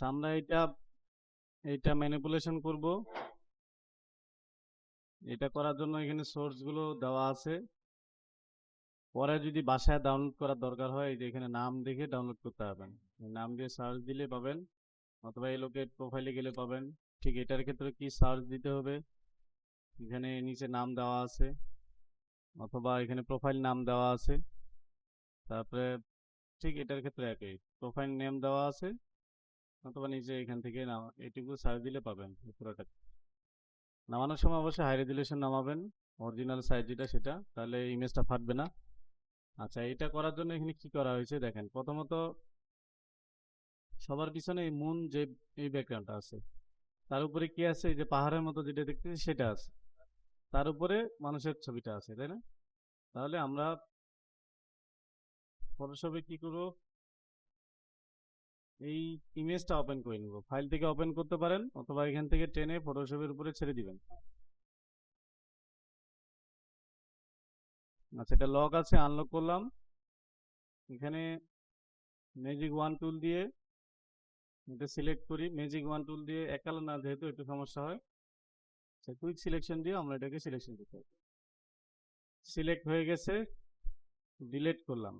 আচ্ছা আমরা এটা এটা ম্যানিপুলেশন করব। এটা করার জন্য এখানে সোর্সগুলো দেওয়া আছে। পরে যদি বাসায় ডাউনলোড করার দরকার হয় যে এখানে নাম দেখে ডাউনলোড করতে পারবেন। নাম দিয়ে সার্চ দিলে পাবেন, অথবা এই লোকের প্রোফাইলে গেলে পাবেন। ঠিক এটার ক্ষেত্রে কি সার্চ দিতে হবে? এখানে নিচে নাম দেওয়া আছে, অথবা এখানে প্রোফাইল নাম দেওয়া আছে। তারপরে ঠিক এটার ক্ষেত্রে একই। প্রোফাইল নেম দেওয়া আছে। অথবা নিচে এখান থেকে নাম এটুকু সার্চ দিলে পাবেন পুরোটা। নামানোর সময় অবশ্যই হাই রেজুলেশন নামাবেন অরিজিনাল সাইজ যেটা সেটা, তাহলে ইমেজটা ফাটবে না। আচ্ছা এটা করার জন্য এখানে কি করা হয়েছে দেখেন, প্রথমত সবার পিছনে এই মুন যে, এই ব্যাকগ্রাউন্ডটা আছে, তার উপরে কি আছে? এই যে পাহাড়ের মতো যেটা দেখতেছি সেটা আছে। তার উপরে মানুষের ছবিটা আছে, তাই না? তাহলে আমরা ফটোশপে কি করব? এই ইমেজটা ওপেন করে নিব। ফাইল থেকে ওপেন করতে পারেন অথবা এখান থেকে টেনে ফটোশপের উপরে ছেড়ে দিবেন। আচ্ছা এটা লক আছে আনলক করলাম। এখানে ম্যাজিক ওয়ান টুল দিয়ে এটা সিলেক্ট করি। ম্যাজিক ওয়ান টুল দিয়ে এক কালার না, যেহেতু একটু সমস্যা হয় আচ্ছা কুইক সিলেকশন দিয়ে আমরা এটাকে সিলেকশন করতে হবে সিলেক্ট হয়ে গেছে ডিলিট করলাম।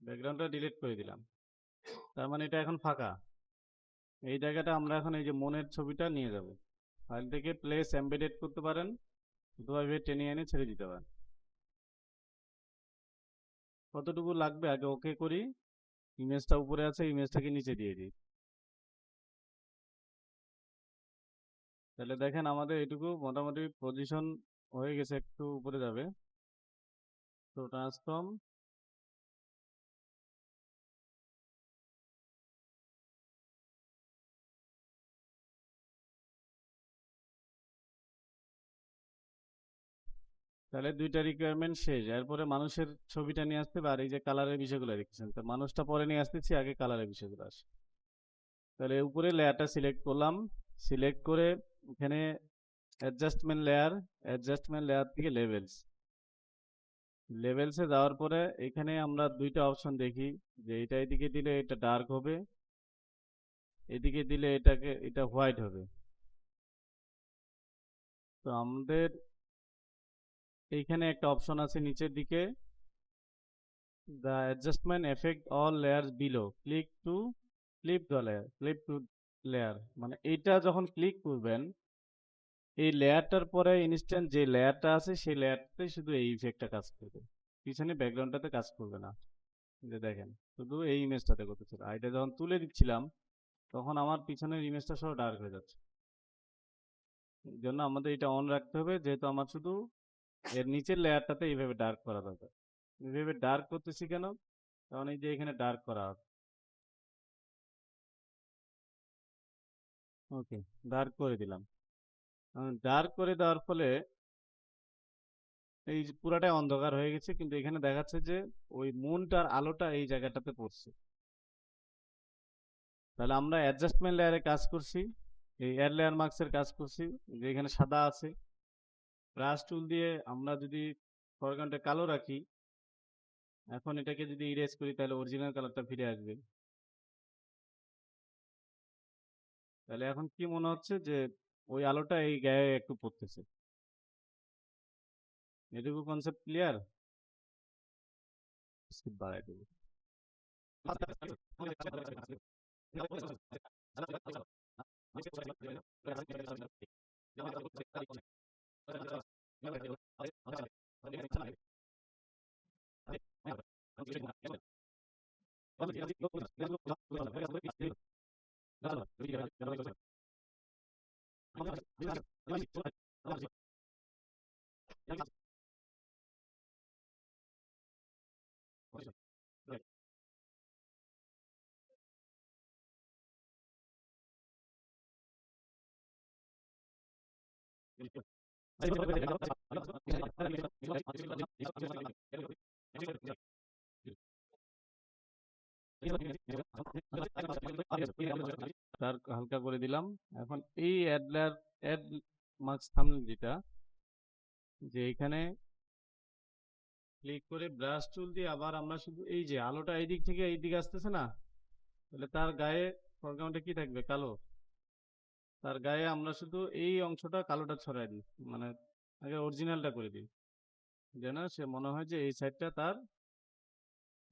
ব্যাকগ্রাউন্ডটা ডিলিট করে দিলাম। তার মানে এটা এখন ফাঁকা। এই জায়গাটা আমরা এখন এই যে মনের ছবিটা নিয়ে যাব। ফাইল থেকে প্লেস এমবেডেড করতে পারেন, অথবা এভাবে টেনে এনে ছেড়ে দিতে পারেন। কতটুকু লাগবে আগে ওকে করি। ইমেজটা উপরে আছে ইমেজটাকে নিচে দিয়ে দিই। তাহলে দেখেন আমাদের এটুকু মোটামুটি পজিশন হয়ে গেছে, একটু উপরে যাবে। তো ট্রান্সফর্ম তাহলে দুইটা রিকোয়ারমেন্ট শেষ। এরপরে মানুষের ছবিটা নিয়ে আসতে আর এই যে কালারের বিষয়গুলো দেখছেন। তো মানুষটা পরে নিয়ে আসতেছি, আগে কালারের বিষয়গুলো আসে। তাহলে উপরে লেয়ারটা সিলেক্ট করলাম। সিলেক্ট করে এখানে অ্যাডজাস্টমেন্ট লেয়ার অ্যাডজাস্টমেন্ট লেয়ার থেকে লেভেলস লেভেলসে যাওয়ার পরে এখানে আমরা দুইটা অপশন দেখি, যে এটা এদিকে দিলে এটা ডার্ক হবে, এদিকে দিলে এটাকে, এটা হোয়াইট হবে। তো আমাদের এইখানে একটা অপশন আছে নিচের দিকে। The adjustment effect all layers below click to clip the layer flip to layer মানে এইটা যখন ক্লিক করবেন, এই লেয়ারটার পরে ইনস্ট্যান্ট যে লেয়ারটা আছে, সেই লেয়ারটাতে শুধু এই ইফেক্টটা কাজ করবে। পিছনে ব্যাকগ্রাউন্ডটাতে কাজ করবে না। যে দেখেন, শুধু এই ইমেজটাতে করতেছিল আর এটা যখন তুলে দিচ্ছিলাম, তখন আমার পিছনের ইমেজটা সব ডার্ক হয়ে যাচ্ছে। এই জন্য আমাদের এটা অন রাখতে হবে, যেহেতু আমার শুধু এর নিচের লেয়ারটাতে এইভাবে ডার্ক করা দরকার। এইভাবে ডার্ক করতেছি কেন? কারণ এই যে এখানে ডার্ক করা হবে ওকে ডার্ক করে দিলাম। ডার্ক করে দেওয়ার ফলে এই পুরাটাই অন্ধকার হয়ে গেছে, কিন্তু এখানে দেখাচ্ছে যে ওই মুনটার আলোটা এই জায়গাটাতে পড়ছে। তাহলে আমরা অ্যাডজাস্টমেন্ট লেয়ারে কাজ করছি, এই এয়ার লেয়ার মার্কসের কাজ করছি, যে এখানে সাদা আছে। ব্রাশ টুল দিয়ে আমরা যদি ফরগ্রাউন্ডে কালো রাখি এখন এটাকে যদি ইরেজ করি তাহলে অরিজিনাল কালারটা ফিরে আসবে। তাহলে এখন কি মনে হচ্ছে যে ওই আলোটা এই গায়ে একটু পড়তেছে? এটুকু কনসেপ্ট ক্লিয়ার স্কিপ বাড়াই দেবো। やりまし。তার হালকা করে দিলাম এখন এই অ্যাড লেয়ার যেটা যে এখানে ক্লিক করে ব্রাশ টুল দিয়ে আবার আমরা শুধু এই যে আলোটা এই দিক থেকে এই দিকে আসতেছে না তাহলে তার গায়ে ফরগ্রাউন্ডে কি থাকবে কালো তার গায়ে আমরা শুধু এই অংশটা কালোটা ছড়াই দিই মানে আগে অরিজিনালটা করে দিই। যেন সে মনে হয় যে এই সাইডটা তার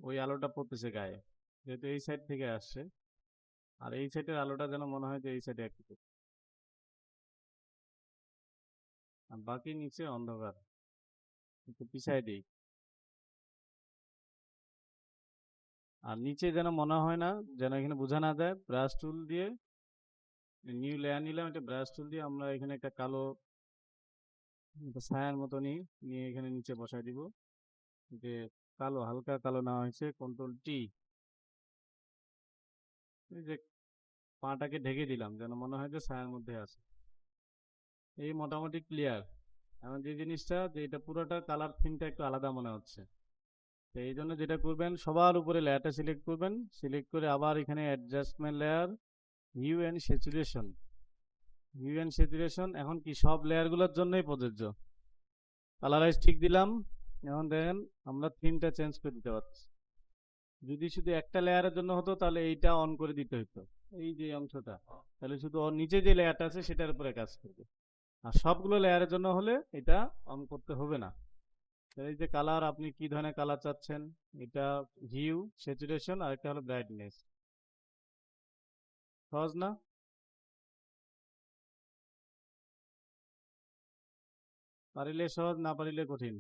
ওই আলোটা পড়তেছে গায়ে, যেহেতু এই সাইড থেকে আসছে। আর এই সাইডের আলোটা যেন মনে হয় যে এই সাইডে একটু আর বাকি নিচে অন্ধকার, একটু পিছাই দিই। আর নিচে যেন মনে হয় না, যেন এখানে বোঝা না যায়, ব্রাশ টুল দিয়ে নিউ লেয়ার নিলাম একটা ব্রাশ টুল দিয়ে আমরা এখানে একটা কালো ছায়ার মতো নিই, নিয়ে এখানে নিচে বসাই দিব। যে কালো, হালকা কালো নেওয়া হয়েছে কন্ট্রোল টি যে পাটাকে ঢেকে দিলাম, যেন মনে হয় যে ছায়ার মধ্যে আছে। এই মোটামুটি ক্লিয়ার এখন যে জিনিসটা, যে এটা পুরোটা কালার থিমটা একটু আলাদা মনে হচ্ছে। তো এই জন্য যেটা করবেন, সবার উপরে লেয়ারটা সিলেক্ট করবেন। সিলেক্ট করে আবার এখানে adjustment layer and saturation and saturation এখন কি সব লেয়ারগুলোর জন্যই প্রযোজ্য? কালারাইজ ঠিক দিলাম, এখন দেখেন আমরা থিমটা চেঞ্জ করে দিতে পারছি যদি শুধু একটা লেয়ারের জন্য হতো, তাহলে এইটা অন করে দিতে হতো এই যে অংশটা, তাহলে শুধু নিচে যে লেয়ারটা আছে, সেটার উপরে কাজ করবে। আর সবগুলো লেয়ারের জন্য হলে এটা অন করতে হবে না। এই যে কালার আপনি কি ধরনের কালার চাচ্ছেন? এটা হিউ স্যাচুরেশন আর একটা হলো ব্রাইটনেস সহজ না পারিলে সহজ না পারিলে কঠিন।